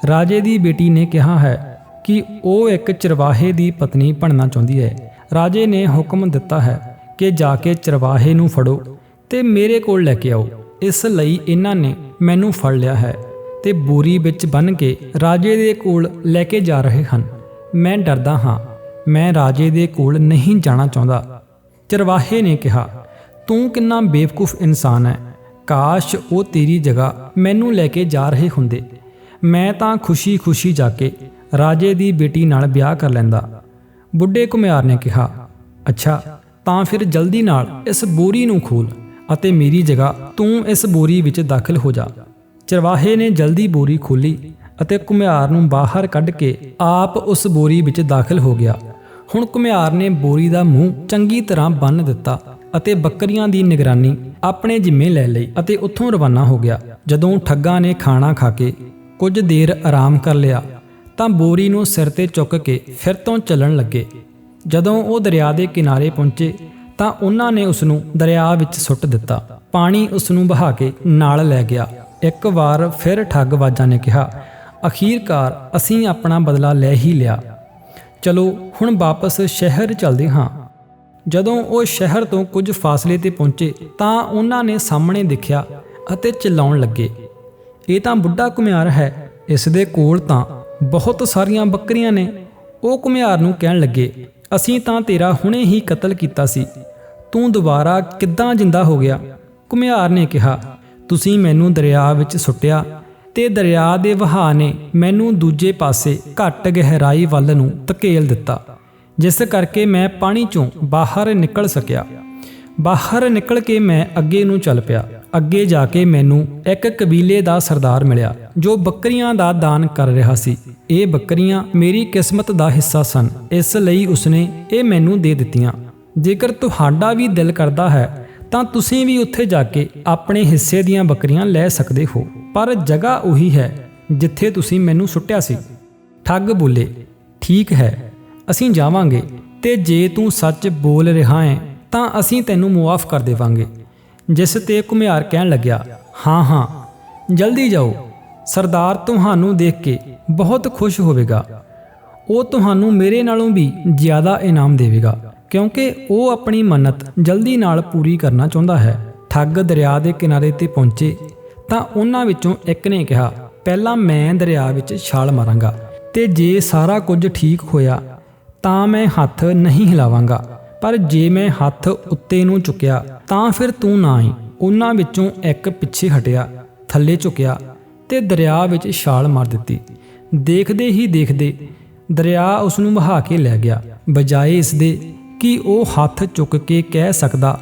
A: ਰਾਜੇ ਦੀ ਬੇਟੀ ਨੇ ਕਿਹਾ ਹੈ ਕਿ ਉਹ ਇੱਕ ਚਰਵਾਹੇ ਦੀ ਪਤਨੀ ਬਣਨਾ ਚਾਹੁੰਦੀ ਹੈ। ਰਾਜੇ ਨੇ ਹੁਕਮ ਦਿੱਤਾ ਹੈ ਕਿ ਜਾ ਕੇ ਚਰਵਾਹੇ ਨੂੰ ਫੜੋ ਤੇ ਮੇਰੇ ਕੋਲ ਲੈ ਕੇ ਆਓ। ਇਸ ਲਈ ਇਹਨਾਂ ਨੇ ਮੈਨੂੰ ਫੜ ਲਿਆ ਹੈ ਤੇ ਬੋਰੀ ਵਿੱਚ ਬੰਨ ਕੇ ਰਾਜੇ ਦੇ ਕੋਲ ਲੈ ਕੇ ਜਾ ਰਹੇ ਹਨ। ਮੈਂ ਡਰਦਾ ਹਾਂ। ਮੈਂ ਰਾਜੇ ਦੇ ਕੋਲ ਨਹੀਂ ਜਾਣਾ ਚਾਹੁੰਦਾ। ਚਰਵਾਹੇ ਨੇ ਕਿਹਾ, ਤੂੰ ਕਿੰਨਾ ਬੇਵਕੂਫ ਇਨਸਾਨ ਹੈ। ਕਾਸ਼ ਉਹ ਤੇਰੀ ਜਗ੍ਹਾ ਮੈਨੂੰ ਲੈ ਕੇ ਜਾ ਰਹੇ ਹੁੰਦੇ। ਮੈਂ ਤਾਂ ਖੁਸ਼ੀ-ਖੁਸ਼ੀ ਜਾ ਕੇ ਰਾਜੇ ਦੀ ਬੇਟੀ ਨਾਲ ਵਿਆਹ ਕਰ ਲੈਂਦਾ। ਬੁੱਢੇ ਘੁਮਿਆਰ ਨੇ ਕਿਹਾ, ਅੱਛਾ, ਤਾਂ ਫਿਰ ਜਲਦੀ ਨਾਲ ਇਸ ਬੋਰੀ ਨੂੰ ਖੋਲ ਅਤੇ ਮੇਰੀ ਜਗ੍ਹਾ ਤੂੰ ਇਸ ਬੋਰੀ ਵਿੱਚ ਦਾਖਲ ਹੋ ਜਾ। ਚਰਵਾਹੇ ਨੇ ਜਲਦੀ ਬੋਰੀ ਖੋਲੀ ਅਤੇ ਘੁਮਿਆਰ ਨੂੰ ਬਾਹਰ ਕੱਢ ਕੇ ਆਪ ਉਸ ਬੋਰੀ ਵਿੱਚ ਦਾਖਲ ਹੋ ਗਿਆ। ਹੁਣ ਘੁਮਿਆਰ ਨੇ ਬੋਰੀ ਦਾ ਮੂੰਹ ਚੰਗੀ ਤਰ੍ਹਾਂ ਬੰਨ੍ਹ ਦਿੱਤਾ ਅਤੇ ਬੱਕਰੀਆਂ ਦੀ ਨਿਗਰਾਨੀ ਆਪਣੇ ਜ਼ਿੰਮੇ ਲੈ ਲਈ ਅਤੇ ਉੱਥੋਂ ਰਵਾਨਾ ਹੋ ਗਿਆ। ਜਦੋਂ ਠੱਗਾਂ ਨੇ ਖਾਣਾ ਖਾ ਕੇ ਕੁਝ ਦੇਰ ਆਰਾਮ ਕਰ ਲਿਆ, ਤਾਂ ਬੋਰੀ ਨੂੰ ਸਿਰ ਤੇ ਚੁੱਕ ਕੇ ਫਿਰ ਤੋਂ ਚੱਲਣ ਲੱਗੇ। ਜਦੋਂ ਉਹ ਦਰਿਆ ਦੇ ਕਿਨਾਰੇ ਪਹੁੰਚੇ, ਤਾਂ ਉਹਨਾਂ ਨੇ ਉਸ ਨੂੰ ਦਰਿਆ ਵਿੱਚ ਸੁੱਟ ਦਿੱਤਾ। ਪਾਣੀ ਉਸ ਨੂੰ ਬਹਾ ਕੇ ਨਾਲ ਲੈ ਗਿਆ। ਇੱਕ ਵਾਰ ਫਿਰ ਠੱਗਵਾਜਾਂ ਨੇ ਕਿਹਾ, ਅਖੀਰਕਾਰ ਅਸੀਂ ਆਪਣਾ ਬਦਲਾ ਲੈ ਹੀ ਲਿਆ। ਚਲੋ ਹੁਣ ਵਾਪਸ ਸ਼ਹਿਰ ਚੱਲਦੇ ਹਾਂ। ਜਦੋਂ ਉਹ ਸ਼ਹਿਰ ਤੋਂ ਕੁਝ ਫਾਸਲੇ ਤੇ ਪਹੁੰਚੇ ਤਾਂ ਉਹਨਾਂ ਨੇ ਸਾਹਮਣੇ ਦੇਖਿਆ ਅਤੇ ਚਿল্ਲਾਉਣ ਲੱਗੇ। ਇਹ ਤਾਂ ਬੁੱਢਾ ਘੁਮਿਆਰ ਹੈ, ਇਸ ਦੇ ਕੋਲ ਤਾਂ ਬਹੁਤ ਸਾਰੀਆਂ ਬੱਕਰੀਆਂ ਨੇ। ਉਹ ਘੁਮਿਆਰ ਨੂੰ ਕਹਿਣ ਲੱਗੇ, ਅਸੀਂ ਤਾਂ ਤੇਰਾ ਹੁਣੇ ਹੀ ਕਤਲ ਕੀਤਾ ਸੀ। ਤੂੰ ਦੁਬਾਰਾ ਕਿੱਦਾਂ ਜਿੰਦਾ ਹੋ ਗਿਆ? ਘੁਮਿਆਰ ਨੇ ਕਿਹਾ, ਤੁਸੀਂ ਮੈਨੂੰ ਦਰਿਆ ਵਿੱਚ ਸੁੱਟਿਆ ਤੇ ਦਰਿਆ ਦੇ ਵਹਾਅ ਨੇ ਮੈਨੂੰ ਦੂਜੇ ਪਾਸੇ ਘੱਟ ਗਹਿਰਾਈ ਵੱਲ ਨੂੰ ਧਕੇਲ ਦਿੱਤਾ, ਜਿਸ ਕਰਕੇ ਮੈਂ ਪਾਣੀ ਚੋਂ ਬਾਹਰ ਨਿਕਲ ਸਕਿਆ। ਬਾਹਰ ਨਿਕਲ ਕੇ ਮੈਂ ਅੱਗੇ ਨੂੰ ਚੱਲ ਪਿਆ। ਅੱਗੇ ਜਾ ਕੇ ਮੈਨੂੰ ਇੱਕ ਕਬੀਲੇ ਦਾ ਸਰਦਾਰ ਮਿਲਿਆ, ਜੋ ਬੱਕਰੀਆਂ ਦਾ ਦਾਨ ਕਰ ਰਿਹਾ ਸੀ। ਇਹ ਬੱਕਰੀਆਂ ਮੇਰੀ ਕਿਸਮਤ ਦਾ ਹਿੱਸਾ ਸਨ। ਇਸ ਲਈ ਉਸਨੇ ਇਹ ਮੈਨੂੰ ਦੇ ਦਿੱਤੀਆਂ। ਜੇਕਰ ਤੁਹਾਡਾ ਵੀ ਦਿਲ ਕਰਦਾ ਹੈ, ਤਾਂ ਤੁਸੀਂ ਵੀ ਉੱਥੇ ਜਾ ਕੇ ਆਪਣੇ ਹਿੱਸੇ ਦੀਆਂ ਬੱਕਰੀਆਂ ਲੈ ਸਕਦੇ ਹੋ। ਪਰ ਜਗ੍ਹਾ ਉਹੀ ਹੈ ਜਿੱਥੇ ਤੁਸੀਂ ਮੈਨੂੰ ਸੁੱਟਿਆ ਸੀ। ਠੱਗ ਬੋਲੇ, ਠੀਕ ਹੈ, ਅਸੀਂ ਜਾਵਾਂਗੇ ਤੇ ਜੇ ਤੂੰ ਸੱਚ ਬੋਲ ਰਿਹਾ ਹੈ, ਤਾਂ ਅਸੀਂ ਤੈਨੂੰ ਮੁਆਫ ਕਰ ਦੇਵਾਂਗੇ। ਜਿਸ ਤੇ ਘੁਮਿਆਰ ਕਹਿਣ ਲੱਗਿਆ, ਹਾਂ ਹਾਂ, ਜਲਦੀ ਜਾਓ, ਸਰਦਾਰ ਤੁਹਾਨੂੰ ਦੇਖ ਕੇ ਬਹੁਤ ਖੁਸ਼ ਹੋਵੇਗਾ। ਉਹ ਤੁਹਾਨੂੰ ਮੇਰੇ ਨਾਲੋਂ ਵੀ ਜ਼ਿਆਦਾ ਇਨਾਮ ਦੇਵੇਗਾ, ਕਿਉਂਕਿ ਉਹ ਆਪਣੀ ਮੰਨਤ ਜਲਦੀ ਨਾਲ ਪੂਰੀ ਕਰਨਾ ਚਾਹੁੰਦਾ ਹੈ। ਠੱਗ ਦਰਿਆ ਦੇ ਕਿਨਾਰੇ ਤੇ ਪਹੁੰਚੇ। ਤਾਂ ਉਹਨਾਂ ਵਿੱਚੋਂ ਇੱਕ ਨੇ ਕਿਹਾ, ਪਹਿਲਾਂ ਮੈਂ ਦਰਿਆ ਵਿੱਚ ਛਾਲ ਮਾਰਾਂਗਾ ਤੇ ਜੇ ਸਾਰਾ ਕੁਝ ਠੀਕ ਹੋਇਆ, ਤਾਂ ਮੈਂ ਹੱਥ ਨਹੀਂ ਹਿਲਾਵਾਂਗਾ। ਪਰ ਜੇ ਮੈਂ ਹੱਥ ਉੱਤੇ ਨੂੰ ਚੁੱਕਿਆ, ਤਾਂ ਫਿਰ ਤੂੰ ਨਾ ਆਈ। ਉਹਨਾਂ ਵਿੱਚੋਂ ਇੱਕ ਪਿੱਛੇ ਹਟਿਆ, ਥੱਲੇ ਝੁਕਿਆ ਤੇ ਦਰਿਆ ਵਿੱਚ ਛਾਲ ਮਾਰ ਦਿੱਤੀ। ਦੇਖਦੇ ਹੀ ਦੇਖਦੇ ਦਰਿਆ ਉਸ ਨੂੰ ਵਹਾ ਕੇ ਲੈ ਗਿਆ, ਬਜਾਏ ਇਸ ਦੇ ਕਿ ਉਹ ਹੱਥ ਚੁੱਕ ਕੇ ਕਹਿ ਸਕਦਾ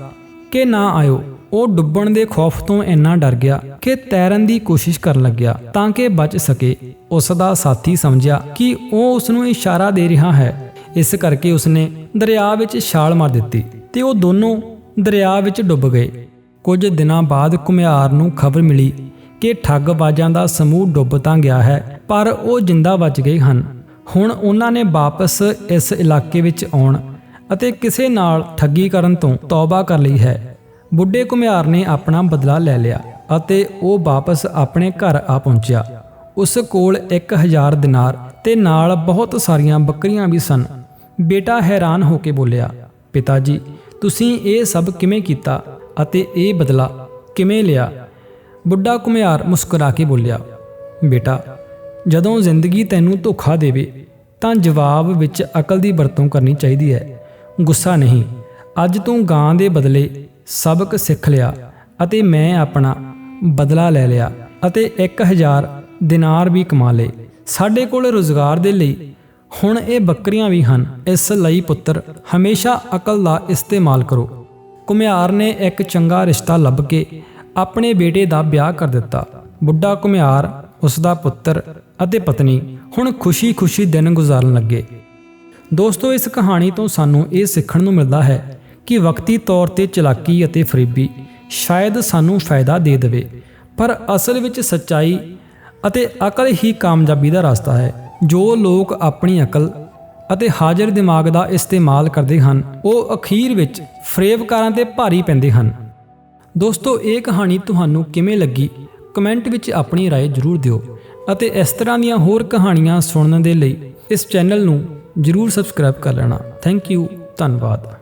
A: ਕਿ ਨਾ ਆਇਓ। ਉਹ ਡੁੱਬਣ ਦੇ ਖੌਫ ਤੋਂ ਇੰਨਾ ਡਰ ਗਿਆ ਕਿ ਤੈਰਨ ਦੀ ਕੋਸ਼ਿਸ਼ ਕਰਨ ਲੱਗਿਆ ਤਾਂ ਕਿ ਬਚ ਸਕੇ। ਉਸ ਦਾ ਸਾਥੀ ਸਮਝਿਆ ਕਿ ਉਹ ਉਸ ਨੂੰ ਇਸ਼ਾਰਾ ਦੇ ਰਿਹਾ ਹੈ। ਇਸ ਕਰਕੇ ਉਸਨੇ ਦਰਿਆ ਵਿੱਚ ਛਾਲ ਮਾਰ ਦਿੱਤੀ ਤੇ ਉਹ ਦੋਨੋਂ ਦਰਿਆ ਵਿੱਚ ਡੁੱਬ ਗਏ। ਕੁਝ ਦਿਨਾਂ ਬਾਅਦ ਘੁਮਿਆਰ ਨੂੰ ਖਬਰ ਮਿਲੀ ਕਿ ਠੱਗਬਾਜ਼ਾਂ ਦਾ ਸਮੂਹ ਡੁੱਬ ਤਾਂ ਗਿਆ ਹੈ, ਪਰ ਉਹ ਜਿੰਦਾ ਬਚ ਗਏ ਹਨ। ਹੁਣ ਉਹਨਾਂ ਨੇ ਵਾਪਸ ਇਸ ਇਲਾਕੇ ਵਿੱਚ ਆਉਣ ਅਤੇ ਕਿਸੇ ਨਾਲ ਠੱਗੀ ਕਰਨ ਤੋਂ ਤੌਬਾ ਕਰ ਲਈ ਹੈ। ਬੁੱਢੇ ਘੁਮਿਆਰ ਨੇ ਆਪਣਾ ਬਦਲਾ ਲੈ ਲਿਆ ਅਤੇ ਉਹ ਵਾਪਸ ਆਪਣੇ ਘਰ ਆ ਪਹੁੰਚਿਆ। ਉਸ ਕੋਲ 1000 ਦਿਨਾਰ ਤੇ ਨਾਲ ਬਹੁਤ ਸਾਰੀਆਂ ਬੱਕਰੀਆਂ ਵੀ ਸਨ। ਬੇਟਾ ਹੈਰਾਨ ਹੋ ਕੇ ਬੋਲਿਆ, ਪਿਤਾ ਜੀ, ਤੁਸੀਂ ਇਹ ਸਭ ਕਿਵੇਂ ਕੀਤਾ ਅਤੇ ਇਹ ਬਦਲਾ ਕਿਵੇਂ ਲਿਆ? ਬੁੱਢਾ ਘੁਮਿਆਰ ਮੁਸਕਰਾ ਕੇ ਬੋਲਿਆ, ਬੇਟਾ, ਜਦੋਂ ਜ਼ਿੰਦਗੀ ਤੈਨੂੰ ਧੋਖਾ ਦੇਵੇ, ਤਾਂ ਜਵਾਬ ਵਿੱਚ ਅਕਲ ਦੀ ਵਰਤੋਂ ਕਰਨੀ ਚਾਹੀਦੀ ਹੈ। ਗੁੱਸਾ ਨਹੀਂ, ਅੱਜ ਤੂੰ ਗਾਂ ਦੇ ਬਦਲੇ ਸਬਕ ਸਿੱਖ ਲਿਆ ਅਤੇ ਮੈਂ ਆਪਣਾ ਬਦਲਾ ਲੈ ਲਿਆ ਅਤੇ 1000 ਦਿਨਾਰ ਵੀ ਕਮਾ ਲਏ। ਸਾਡੇ ਕੋਲ ਰੋਜ਼ਗਾਰ ਦੇ ਲਈ ਹੁਣ ਇਹ ਬੱਕਰੀਆਂ ਵੀ ਹਨ। ਇਸ ਲਈ ਪੁੱਤਰ, ਹਮੇਸ਼ਾ ਅਕਲ ਦਾ ਇਸਤੇਮਾਲ ਕਰੋ। ਕੁਮਿਆਰ ਨੇ ਇੱਕ ਚੰਗਾ ਰਿਸ਼ਤਾ ਲੱਭ ਕੇ ਆਪਣੇ ਬੇਟੇ ਦਾ ਵਿਆਹ ਕਰ ਦਿੱਤਾ। ਬੁੱਢਾ ਕੁਮਿਆਰ ਉਸ ਦਾ ਪੁੱਤਰ ਅਤੇ ਪਤਨੀ ਹੁਣ ਖੁਸ਼ੀ-ਖੁਸ਼ੀ ਦਿਨ ਗੁਜ਼ਾਰਨ ਲੱਗੇ। ਦੋਸਤੋ, ਇਸ ਕਹਾਣੀ ਤੋਂ ਸਾਨੂੰ ਇਹ ਸਿੱਖਣ ਨੂੰ ਮਿਲਦਾ ਹੈ ਕਿ ਵਕਤੀ ਤੌਰ ਤੇ ਚਲਾਕੀ ਅਤੇ ਫਰੀਬੀ ਸ਼ਾਇਦ ਸਾਨੂੰ ਫਾਇਦਾ ਦੇ ਦੇਵੇ ਪਰ ਅਸਲ ਵਿੱਚ ਸੱਚਾਈ ਅਤੇ ਅਕਲ ਹੀ ਕਾਮਯਾਬੀ ਦਾ ਰਸਤਾ ਹੈ ਜੋ ਲੋਕ ਆਪਣੀ ਅਕਲ ਅਤੇ ਹਾਜ਼ਰ ਦਿਮਾਗ ਦਾ ਇਸਤੇਮਾਲ ਕਰਦੇ ਹਨ ਉਹ ਅਖੀਰ ਵਿੱਚ ਫਰੇਬਕਾਰਾਂ ਤੇ ਭਾਰੀ ਪੈਂਦੇ ਹਨ ਦੋਸਤੋ ਇਹ ਕਹਾਣੀ ਤੁਹਾਨੂੰ ਕਿਵੇਂ ਲੱਗੀ ਕਮੈਂਟ ਵਿੱਚ ਆਪਣੀ رائے ਜ਼ਰੂਰ ਦਿਓ ਅਤੇ ਇਸ ਤਰ੍ਹਾਂ ਦੀਆਂ ਹੋਰ ਕਹਾਣੀਆਂ ਸੁਣਨ ਦੇ ਲਈ ਇਸ ਚੈਨਲ ਨੂੰ ਜ਼ਰੂਰ ਸਬਸਕ੍ਰਾਈਬ ਕਰ ਲੈਣਾ ਥੈਂਕ ਯੂ ਧੰਨਵਾਦ